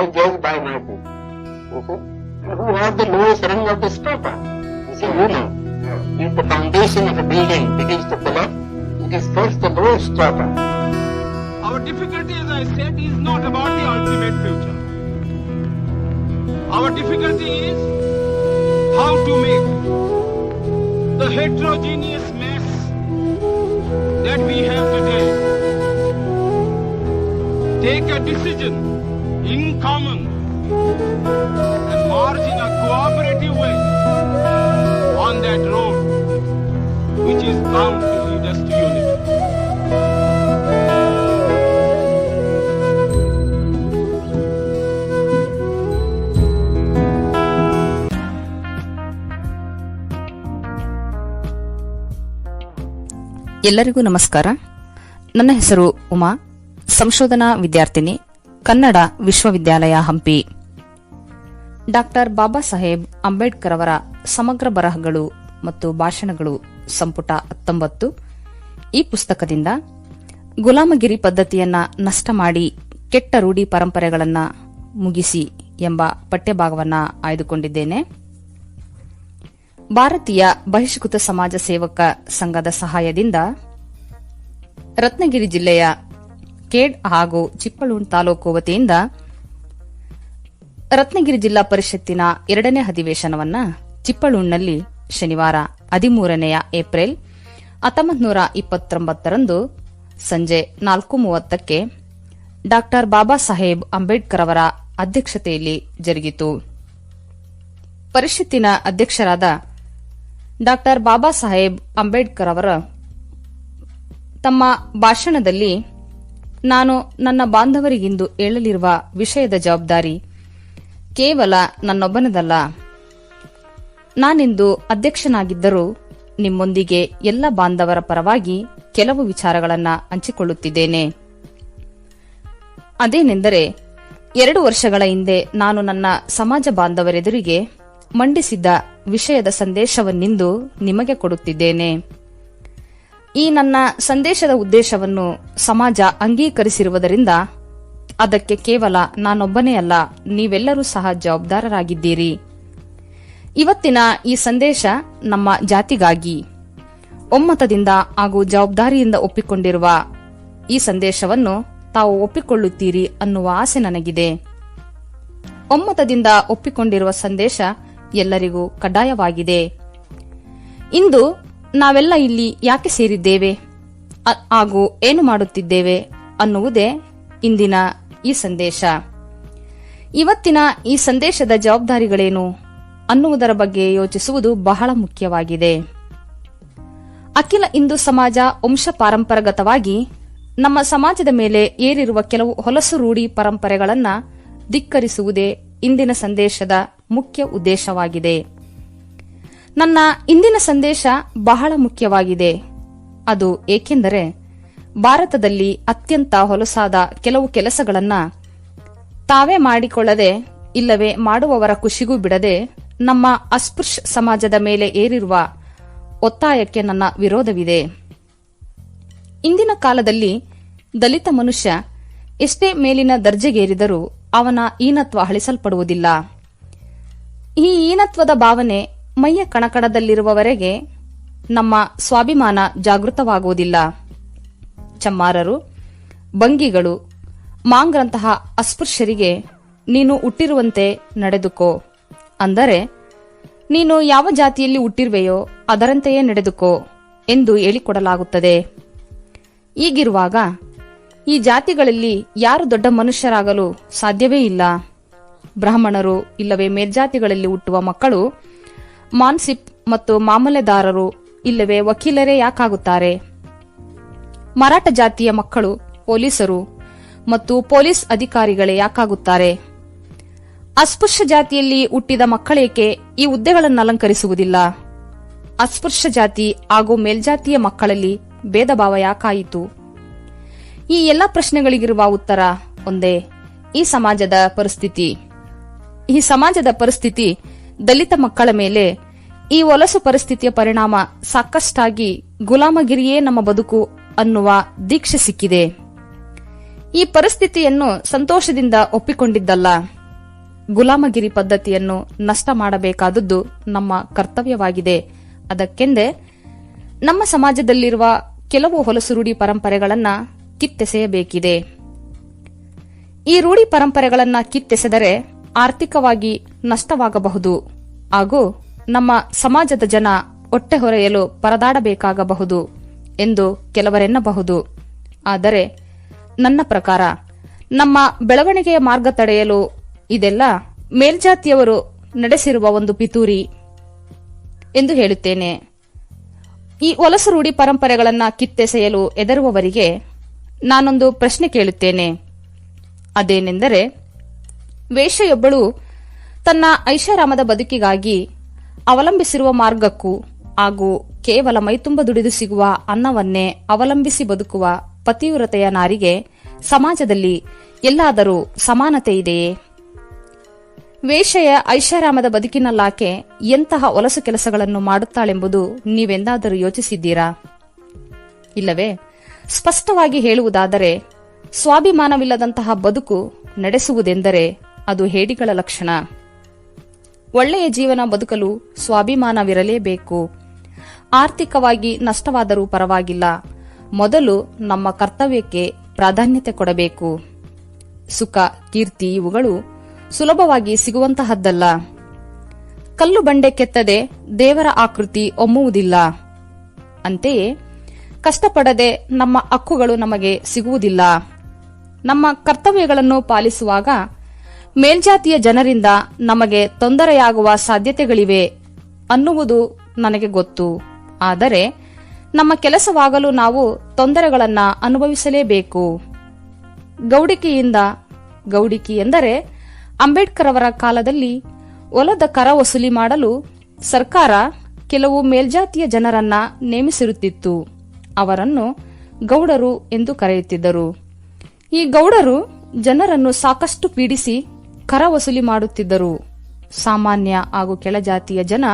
I judge by my book. Who has the lowest rung of the strata? You see, you know. If the foundation of a building begins to collapse, it is first the lowest strata. Our difficulty, as I said, is not about the ultimate future. Our difficulty is how to make the heterogeneous mess that we have today take a decision common and march in a cooperative way on that road which is bound to lead us to unity. ಎಲ್ಲರಿಗೂ ನಮಸ್ಕಾರ ನನ್ನ ಹೆಸರು ಉಮಾ ಸಂಶೋಧನಾ ವಿದ್ಯಾರ್ಥಿನಿ ಕನ್ನಡ ವಿಶ್ವವಿದ್ಯಾಲಯ Hampi. Doctor Baba Saheb Ambedkar ಅವರ ಸಮಗ್ರ ಬರಹಗಳು ಮತ್ತು ಭಾಷಣಗಳು ಸಂಪುಟ ಹತ್ತೊಂಬತ್ತು. ಈ ಪುಸ್ತಕದಿಂದ ಗುಲಾಮಗಿರಿ ಪದ್ಧತಿಯನ್ನ ನಷ್ಟ ಮಾಡಿ ಕೆಟ್ಟ ರೂಢಿ ಪರಂಪರೆಗಳನ್ನ ಮುಗಿಸಿ ಎಂಬ ಪಠ್ಯಭಾಗವನ್ನ ಆಯ್ದುಕೊಂಡಿದ್ದೇನೆ. ಭಾರತೀಯ ಬಹಿಷ್ಕೃತ ಸಮಾಜ ಸೇವಕ ಸಂಘದ ಸಹಾಯದಿಂದ ರತ್ನಗಿರಿ ಜಿಲ್ಲೆಯ ಕೇಡ್ ಹಾಗೂ ಚಿಕ್ಕಳೂಣ್ ತಾಲೂಕು ವತಿಯಿಂದ ರತ್ನಗಿರಿ ಜಿಲ್ಲಾ ಪರಿಷತ್ತಿನ ಎರಡನೇ ಅಧಿವೇಶನವನ್ನ ಚಿಪ್ಪಳೂರಿನಲ್ಲಿ ಶನಿವಾರ ಹದಿಮೂರನೆಯ ಏಪ್ರಿಲ್ ಹತ್ತೊಂಬತ್ತು ಇಪ್ಪತ್ತೊಂಬತ್ತರಂದು ಸಂಜೆ ನಾಲ್ಕು ಮೂವತ್ತಕ್ಕೆ ಡಾಕ್ಟರ್ ಬಾಬಾ ಸಾಹೇಬ್ ಅಂಬೇಡ್ಕರ್ ಅವರ ಅಧ್ಯಕ್ಷತೆಯಲ್ಲಿ ಜರುಗಿತು. ಪರಿಷತ್ತಿನ ಅಧ್ಯಕ್ಷರಾದ ಡಾಕ್ಟರ್ ಬಾಬಾ ಸಾಹೇಬ್ ಅಂಬೇಡ್ಕರ್ ಅವರ ತಮ್ಮ ಭಾಷಣದಲ್ಲಿ ನಾನು ನನ್ನ ಬಾಂಧವರಿಗಿಂದು ಹೇಳಲಿರುವ ವಿಷಯದ ಜವಾಬ್ದಾರಿ ಕೇವಲ ನನ್ನೊಬ್ಬನದಲ್ಲ. ನಾನಿಂದು ಅಧ್ಯಕ್ಷನಾಗಿದ್ದರೂ ನಿಮ್ಮೊಂದಿಗೆ ಎಲ್ಲ ಬಾಂಧವರ ಪರವಾಗಿ ಕೆಲವು ವಿಚಾರಗಳನ್ನು ಹಂಚಿಕೊಳ್ಳುತ್ತಿದ್ದೇನೆ. ಅದೇನೆಂದರೆ, ಎರಡು ವರ್ಷಗಳ ಹಿಂದೆ ನಾನು ನನ್ನ ಸಮಾಜ ಬಾಂಧವರೆದುರಿಗೆ ಮಂಡಿಸಿದ್ದ ವಿಷಯದ ಸಂದೇಶವನ್ನಿಂದು ನಿಮಗೆ ಕೊಡುತ್ತಿದ್ದೇನೆ. ಈ ನನ್ನ ಸಂದೇಶದ ಉದ್ದೇಶವನ್ನು ಸಮಾಜ ಅಂಗೀಕರಿಸಿರುವುದರಿಂದ ಅದಕ್ಕೆ ಕೇವಲ ನಾನೊಬ್ಬನೇ ಅಲ್ಲ, ನೀವೆಲ್ಲರೂ ಸಹ ಜವಾಬ್ದಾರರಾಗಿದ್ದೀರಿ. ಇವತ್ತಿನ ಈ ಸಂದೇಶ ನಮ್ಮ ಜಾತಿಗಾಗಿ, ಒಮ್ಮತದಿಂದ ಹಾಗೂ ಜವಾಬ್ದಾರಿಯಿಂದ ಒಪ್ಪಿಕೊಂಡಿರುವ ಈ ಸಂದೇಶವನ್ನು ತಾವು ಒಪ್ಪಿಕೊಳ್ಳುತ್ತೀರಿ ಅನ್ನುವ ಆಸೆ ನನಗಿದೆ. ಒಮ್ಮತದಿಂದ ಒಪ್ಪಿಕೊಂಡಿರುವ ಸಂದೇಶ ಎಲ್ಲರಿಗೂ ಕಡ್ಡಾಯವಾಗಿದೆ. ಇಂದು ನಾವೆಲ್ಲ ಇಲ್ಲಿ ಯಾಕೆ ಸೇರಿದ್ದೇವೆ? ಹಾಗೂ ಏನು ಮಾಡುತ್ತಿದ್ದೇವೆ ಅನ್ನುವುದೇ ಇಂದಿನ ಈ ಸಂದೇಶ. ಇವತ್ತಿನ ಈ ಸಂದೇಶದ ಜವಾಬ್ದಾರಿಗಳೇನು ಅನ್ನುವುದರ ಬಗ್ಗೆ ಯೋಚಿಸುವುದು ಬಹಳ ಮುಖ್ಯವಾಗಿದೆ. ಅಖಿಲ ಹಿಂದೂ ಸಮಾಜ ವಂಶ ಪಾರಂಪರಗತವಾಗಿ ನಮ್ಮ ಸಮಾಜದ ಮೇಲೆ ಏರಿರುವ ಕೆಲವು ಹೊಲಸು ರೂಢಿ ಪರಂಪರೆಗಳನ್ನು ಧಿಕ್ಕರಿಸುವುದೇ ಇಂದಿನ ಸಂದೇಶದ ಮುಖ್ಯ ಉದ್ದೇಶವಾಗಿದೆ. ನನ್ನ ಇಂದಿನ ಸಂದೇಶ ಬಹಳ ಮುಖ್ಯವಾಗಿದೆ. ಅದು ಏಕೆಂದರೆ ಭಾರತದಲ್ಲಿ ಅತ್ಯಂತ ಹೊಲಸಾದ ಕೆಲವು ಕೆಲಸಗಳನ್ನು ತಾವೇ ಮಾಡಿಕೊಳ್ಳದೆ, ಇಲ್ಲವೇ ಮಾಡುವವರ ಖುಷಿಗೂ ಬಿಡದೆ ನಮ್ಮ ಅಸ್ಪೃಶ್ಯ ಸಮಾಜದ ಮೇಲೆ ಏರಿರುವ ಒತ್ತಾಯಕ್ಕೆ ನನ್ನ ವಿರೋಧವಿದೆ. ಇಂದಿನ ಕಾಲದಲ್ಲಿ ದಲಿತ ಮನುಷ್ಯ ಎಷ್ಟೇ ಮೇಲಿನ ದರ್ಜೆಗೇರಿದರೂ ಅವನ ಈನತ್ವ ಅಳಿಸಲ್ಪಡುವುದಿಲ್ಲ. ಈ ಈನತ್ವದ ಭಾವನೆ ಮೈಯ ಕಣಕಣದಲ್ಲಿರುವವರೆಗೆ ನಮ್ಮ ಸ್ವಾಭಿಮಾನ ಜಾಗೃತವಾಗುವುದಿಲ್ಲ. ಚಮ್ಮಾರರು ಬಂಗಿಗಳು ಮಾಂಗ್ರಂತಹ ಅಸ್ಪೃಶ್ಯರಿಗೆ ನೀನು ಹುಟ್ಟಿರುವಂತೆ ನಡೆದುಕೋ. ಅಂದರೆ, ನೀನು ಯಾವ ಜಾತಿಯಲ್ಲಿ ಹುಟ್ಟಿರುವೆಯೋ ಅದರಂತೆಯೇ ನಡೆದುಕೋ ಎಂದು ಹೇಳಿಕೊಡಲಾಗುತ್ತದೆ. ಹೀಗಿರುವಾಗ ಈ ಜಾತಿಗಳಲ್ಲಿ ಯಾರು ದೊಡ್ಡ ಮನುಷ್ಯರಾಗಲು ಸಾಧ್ಯವೇ ಇಲ್ಲ. ಬ್ರಾಹ್ಮಣರು ಇಲ್ಲವೇ ಮೇಲ್ಜಾತಿಗಳಲ್ಲಿ ಹುಟ್ಟುವ ಮಕ್ಕಳು ಮಾನ್ಸಿಪ್ ಮತ್ತು ಮಾಮಲೆದಾರರು, ಇಲ್ಲವೇ ವಕೀಲರೇ ಯಾಕಾಗುತ್ತಾರೆ? ಮರಾಠ ಜಾತಿಯ ಮಕ್ಕಳು, ಪೊಲೀಸರು ಮತ್ತು ಪೊಲೀಸ್ ಅಧಿಕಾರಿಗಳೇ ಯಾಕಾಗುತ್ತಾರೆ? ಅಸ್ಪೃಶ್ಯ ಜಾತಿಯಲ್ಲಿ ಹುಟ್ಟಿದ ಮಕ್ಕಳೇಕೆ ಈ ಹುದ್ದೆಗಳನ್ನು ಅಲಂಕರಿಸುವುದಿಲ್ಲ? ಅಸ್ಪೃಶ್ಯ ಜಾತಿ ಹಾಗೂ ಮೇಲ್ಜಾತಿಯ ಮಕ್ಕಳಲ್ಲಿ ಭೇದ ಭಾವ ಯಾಕಾಯಿತು? ಈ ಎಲ್ಲ ಪ್ರಶ್ನೆಗಳಿಗಿರುವ ಉತ್ತರ ಒಂದೇ, ಈ ಸಮಾಜದ ಪರಿಸ್ಥಿತಿ. ಈ ಸಮಾಜದ ಪರಿಸ್ಥಿತಿ ದಲಿತ ಮಕ್ಕಳ ಮೇಲೆ ಈ ಒಲಸು ಪರಿಸ್ಥಿತಿಯ ಪರಿಣಾಮ ಸಾಕಷ್ಟಾಗಿ ಗುಲಾಮಗಿರಿಯೇ ನಮ್ಮ ಬದುಕು ಅನ್ನುವ ದೀಕ್ಷೆ ಸಿಕ್ಕಿದೆ. ಈ ಪರಿಸ್ಥಿತಿಯನ್ನು ಸಂತೋಷದಿಂದ ಒಪ್ಪಿಕೊಂಡಿದ್ದಲ್ಲ. ಗುಲಾಮಗಿರಿ ಪದ್ಧತಿಯನ್ನು ನಷ್ಟ ಮಾಡಬೇಕಾದದ್ದು ನಮ್ಮ ಕರ್ತವ್ಯವಾಗಿದೆ. ಅದಕ್ಕೆಂದೇ ನಮ್ಮ ಸಮಾಜದಲ್ಲಿರುವ ಕೆಲವು ಹೊಲಸು ರೂಢಿ ಪರಂಪರೆಗಳನ್ನು ಕಿತ್ತೆಸೆಯಬೇಕಿದೆ. ಈ ರೂಢಿ ಪರಂಪರೆಗಳನ್ನು ಕಿತ್ತೆಸೆದರೆ ಆರ್ಥಿಕವಾಗಿ ನಷ್ಟವಾಗಬಹುದು. ಹಾಗೂ ನಮ್ಮ ಸಮಾಜದ ಜನ ಹೊಟ್ಟೆ ಹೊರೆಯಲು ಪರದಾಡಬೇಕಾಗಬಹುದು ಎಂದು ಕೆಲವರೆನ್ನಬಹುದು. ಆದರೆ ನನ್ನ ಪ್ರಕಾರ ನಮ್ಮ ಬೆಳವಣಿಗೆಯ ಮಾರ್ಗ ತಡೆಯಲು ಇದೆಲ್ಲ ಮೇಲ್ಜಾತಿಯವರು ನಡೆಸಿರುವ ಒಂದು ಪಿತೂರಿ ಎಂದು ಹೇಳುತ್ತೇನೆ. ಈ ಹೊಲಸು ರೂಢಿ ಪರಂಪರೆಗಳನ್ನು ಕಿತ್ತೆಸೆಯಲು ಎದರುವವರಿಗೆ ನಾನೊಂದು ಪ್ರಶ್ನೆ ಕೇಳುತ್ತೇನೆ. ಅದೇನೆಂದರೆ ವೇಶ್ಯೆಯೊಬ್ಬಳು ತನ್ನ ಐಷಾರಾಮದ ಬದುಕಿಗಾಗಿ ಅವಲಂಬಿಸಿರುವ ಮಾರ್ಗಕ್ಕೂ ಹಾಗೂ ಕೇವಲ ಮೈತುಂಬ ದುಡಿದು ಸಿಗುವ ಅನ್ನವನ್ನೇ ಅವಲಂಬಿಸಿ ಬದುಕುವ ಪತಿವ್ರತೆಯ ನಾರಿಗೆ ಸಮಾಜದಲ್ಲಿ ಎಲ್ಲಾದರೂ ಸಮಾನತೆ ಇದೆಯೇ? ವೇಷೆಯ ಐಷಾರಾಮದ ಬದುಕಿನಲ್ಲಾಕೆ ಎಂತಹ ಒಲಸು ಕೆಲಸಗಳನ್ನು ಮಾಡುತ್ತಾಳೆಂಬುದು ನೀವೆಂದಾದರೂ ಯೋಚಿಸಿದ್ದೀರಾ? ಇಲ್ಲವೇ, ಸ್ಪಷ್ಟವಾಗಿ ಹೇಳುವುದಾದರೆ, ಸ್ವಾಭಿಮಾನವಿಲ್ಲದಂತಹ ಬದುಕು ನಡೆಸುವುದೆಂದರೆ ಅದು ಹೇಡಿಗಳ ಲಕ್ಷಣ. ಒಳ್ಳೆಯ ಜೀವನ ಬದುಕಲು ಸ್ವಾಭಿಮಾನವಿರಲೇಬೇಕು. ಆರ್ಥಿಕವಾಗಿ ನಷ್ಟವಾದರೂ ಪರವಾಗಿಲ್ಲ. ಮೊದಲು ನಮ್ಮ ಕರ್ತವ್ಯಕ್ಕೆ ಪ್ರಾಧಾನ್ಯತೆ ಕೊಡಬೇಕು. ಸುಖ, ಕೀರ್ತಿ ಇವುಗಳು ಸುಲಭವಾಗಿ ಸಿಗುವಂತಹದ್ದಲ್ಲ. ಕಲ್ಲು ಬಂಡೆ ಕೆತ್ತದೆ ದೇವರ ಆಕೃತಿ ಒಮ್ಮುವುದಿಲ್ಲ. ಅಂತೆಯೇ, ಕಷ್ಟಪಡದೆ ನಮ್ಮ ಹಕ್ಕುಗಳು ನಮಗೆ ಸಿಗುವುದಿಲ್ಲ. ನಮ್ಮ ಕರ್ತವ್ಯಗಳನ್ನು ಪಾಲಿಸುವಾಗ ಮೇಲ್ಜಾತಿಯ ಜನರಿಂದ ನಮಗೆ ತೊಂದರೆಯಾಗುವ ಸಾಧ್ಯತೆಗಳಿವೆ ಅನ್ನುವುದು ನನಗೆ ಗೊತ್ತು. ಆದರೆ ನಮ್ಮ ಕೆಲಸವಾಗಲು ನಾವು ತೊಂದರೆಗಳನ್ನು ಅನುಭವಿಸಲೇಬೇಕು. ಗೌಡಿಕೆಯಿಂದ, ಗೌಡಿಕಿ ಎಂದರೆ ಅಂಬೇಡ್ಕರ್ ಅವರ ಕಾಲದಲ್ಲಿ ಹೊಲದ ಕರ ವಸೂಲಿ ಮಾಡಲು ಸರ್ಕಾರ ಕೆಲವು ಮೇಲ್ಜಾತಿಯ ಜನರನ್ನ ನೇಮಿಸಿರುತ್ತಿತ್ತು. ಅವರನ್ನು ಗೌಡರು ಎಂದು ಕರೆಯುತ್ತಿದ್ದರು. ಈ ಗೌಡರು ಜನರನ್ನು ಸಾಕಷ್ಟು ಪೀಡಿಸಿ ಕರ ವಸೂಲಿ ಮಾಡುತ್ತಿದ್ದರು ಸಾಮಾನ್ಯ ಹಾಗೂ ಕೆಳಜಾತಿಯ ಜನ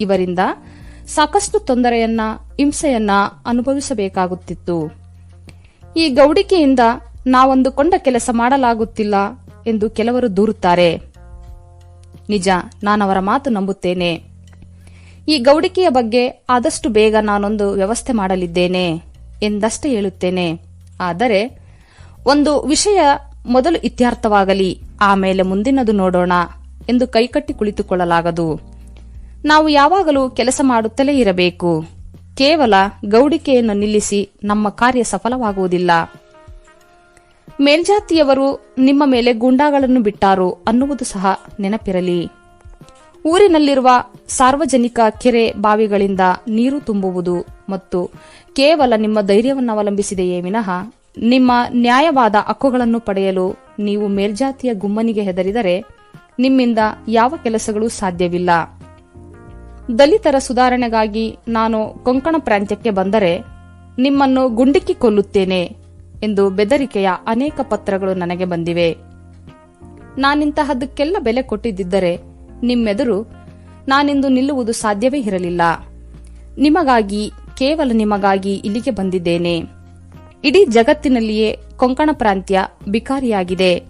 ಇವರಿಂದ ಸಾಕಷ್ಟು ತೊಂದರೆಯನ್ನ, ಹಿಂಸೆಯನ್ನ ಅನುಭವಿಸಬೇಕಾಗುತ್ತಿತ್ತು. ಈ ಗೌಡಿಕೆಯಿಂದ ನಾವೊಂದುಕೊಂಡ ಕೆಲಸ ಮಾಡಲಾಗುತ್ತಿಲ್ಲ ಎಂದು ಕೆಲವರು ದೂರುತ್ತಾರೆ. ನಿಜ, ನಾನವರ ಮಾತು ನಂಬುತ್ತೇನೆ. ಈ ಗೌಡಿಕೆಯ ಬಗ್ಗೆ ಆದಷ್ಟು ಬೇಗ ನಾನೊಂದು ವ್ಯವಸ್ಥೆ ಮಾಡಲಿದ್ದೇನೆ ಎಂದಷ್ಟೇ ಹೇಳುತ್ತೇನೆ. ಆದರೆ, ಒಂದು ವಿಷಯ ಮೊದಲು ಇತ್ಯರ್ಥವಾಗಲಿ ಆಮೇಲೆ ಮುಂದಿನದು ನೋಡೋಣ ಎಂದು ಕೈಕಟ್ಟಿ ಕುಳಿತುಕೊಳ್ಳಲಾಗದು. ನಾವು ಯಾವಾಗಲೂ ಕೆಲಸ ಮಾಡುತ್ತಲೇ ಇರಬೇಕು. ಕೇವಲ ಗೌಡಿಕೆಯನ್ನು ನಿಲ್ಲಿಸಿ ನಮ್ಮ ಕಾರ್ಯ ಸಫಲವಾಗುವುದಿಲ್ಲ. ಮೇಲ್ಜಾತಿಯವರು ನಿಮ್ಮ ಮೇಲೆ ಗೂಂಡಾಗಳನ್ನು ಬಿಟ್ಟಾರು ಅನ್ನುವುದು ಸಹ ನೆನಪಿರಲಿ. ಊರಿನಲ್ಲಿರುವ ಸಾರ್ವಜನಿಕ ಕೆರೆ ಬಾವಿಗಳಿಂದ ನೀರು ತುಂಬುವುದು ಮತ್ತು ಕೇವಲ ನಿಮ್ಮ ಧೈರ್ಯವನ್ನು ಅವಲಂಬಿಸಿದೆಯೇ ವಿನಃ ನಿಮ್ಮ ನ್ಯಾಯವಾದ ಹಕ್ಕುಗಳನ್ನು ಪಡೆಯಲು ನೀವು ಮೇಲ್ಜಾತಿಯ ಗುಮ್ಮನಿಗೆ ಹೆದರಿದರೆ ನಿಮ್ಮಿಂದ ಯಾವ ಕೆಲಸಗಳು ಸಾಧ್ಯವಿಲ್ಲ. ದಲಿತರ ಸುಧಾರಣೆಗಾಗಿ ನಾನು ಕೊಂಕಣ ಪ್ರಾಂತ್ಯಕ್ಕೆ ಬಂದರೆ ನಿಮ್ಮನ್ನು ಗುಂಡಿಕ್ಕಿ ಕೊಲ್ಲುತ್ತೇನೆ ಎಂದು ಬೆದರಿಕೆಯ ಅನೇಕ ಪತ್ರಗಳು ನನಗೆ ಬಂದಿವೆ. ನಾನಿಂತಹದಕ್ಕೆಲ್ಲ ಬೆಲೆ ಕೊಟ್ಟಿದ್ದರೆ ನಿಮ್ಮೆದುರು ನಾನಿಂದು ನಿಲ್ಲುವುದು ಸಾಧ್ಯವೇ ಇರಲಿಲ್ಲ. ನಿಮಗಾಗಿ, ಕೇವಲ ನಿಮಗಾಗಿ ಇಲ್ಲಿಗೆ ಬಂದಿದ್ದೇನೆ. ಇಡೀ ಜಗತ್ತಿನಲ್ಲಿಯೇ ಕೊಂಕಣ ಪ್ರಾಂತ್ಯ ಬಿಕಾರಿಯಾಗಿದೆ.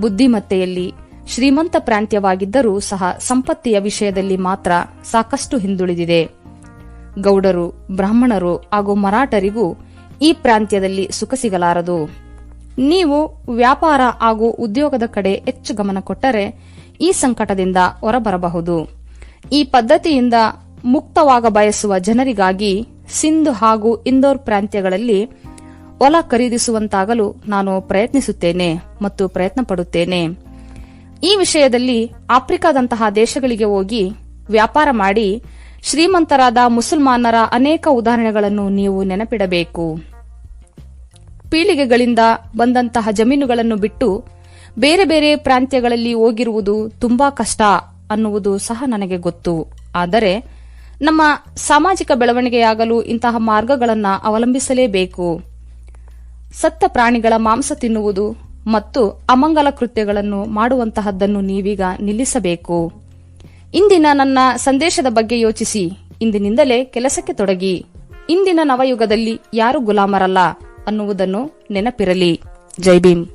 ಬುದ್ಧಿಮತ್ತೆಯಲ್ಲಿ ಶ್ರೀಮಂತ ಪ್ರಾಂತ್ಯವಾಗಿದ್ದರೂ ಸಹ ಸಂಪತ್ತಿಯ ವಿಷಯದಲ್ಲಿ ಮಾತ್ರ ಸಾಕಷ್ಟು ಹಿಂದುಳಿದಿದೆ. ಗೌಡರು, ಬ್ರಾಹ್ಮಣರು ಹಾಗೂ ಮರಾಠರಿಗೂ ಈ ಪ್ರಾಂತ್ಯದಲ್ಲಿ ಸುಖ ಸಿಗಲಾರದು. ನೀವು ವ್ಯಾಪಾರ ಹಾಗೂ ಉದ್ಯೋಗದ ಕಡೆ ಹೆಚ್ಚು ಗಮನ ಕೊಟ್ಟರೆ ಈ ಸಂಕಟದಿಂದ ಹೊರಬರಬಹುದು. ಈ ಪದ್ಧತಿಯಿಂದ ಮುಕ್ತವಾಗ ಬಯಸುವ ಜನರಿಗಾಗಿ ಸಿಂಧು ಹಾಗೂ ಇಂದೋರ್ ಪ್ರಾಂತ್ಯಗಳಲ್ಲಿ ಹೊಲ ಖರೀದಿಸುವಂತಾಗಲು ನಾನು ಪ್ರಯತ್ನಿಸುತ್ತೇನೆ ಮತ್ತು ಪ್ರಯತ್ನ ಪಡುತ್ತೇನೆ ಈ ವಿಷಯದಲ್ಲಿ ಆಫ್ರಿಕಾದಂತಹ ದೇಶಗಳಿಗೆ ಹೋಗಿ ವ್ಯಾಪಾರ ಮಾಡಿ ಶ್ರೀಮಂತರಾದ ಮುಸಲ್ಮಾನರ ಅನೇಕ ಉದಾಹರಣೆಗಳನ್ನು ನೀವು ನೆನಪಿಡಬೇಕು. ಪೀಳಿಗೆಗಳಿಂದ ಬಂದಂತಹ ಜಮೀನುಗಳನ್ನು ಬಿಟ್ಟು ಬೇರೆ ಬೇರೆ ಪ್ರಾಂತ್ಯಗಳಲ್ಲಿ ಹೋಗಿರುವುದು ತುಂಬಾ ಕಷ್ಟ ಅನ್ನುವುದು ಸಹ ನನಗೆ ಗೊತ್ತು. ಆದರೆ ನಮ್ಮ ಸಾಮಾಜಿಕ ಬೆಳವಣಿಗೆಯಾಗಲು ಇಂತಹ ಮಾರ್ಗಗಳನ್ನು ಅವಲಂಬಿಸಲೇಬೇಕು. ಸತ್ತ ಪ್ರಾಣಿಗಳ ಮಾಂಸ ತಿನ್ನುವುದು ಮತ್ತು ಅಮಂಗಲ ಕೃತ್ಯಗಳನ್ನು ಮಾಡುವಂತಹದ್ದನ್ನು ನೀವೀಗ ನಿಲ್ಲಿಸಬೇಕು. ಇಂದಿನ ನನ್ನ ಸಂದೇಶದ ಬಗ್ಗೆ ಯೋಚಿಸಿ. ಇಂದಿನಿಂದಲೇ ಕೆಲಸಕ್ಕೆ ತೊಡಗಿ. ಇಂದಿನ ನವಯುಗದಲ್ಲಿ ಯಾರು ಗುಲಾಮರಲ್ಲ ಅನ್ನುವುದನ್ನು ನೆನಪಿರಲಿ. ಜೈ ಭೀಮ್.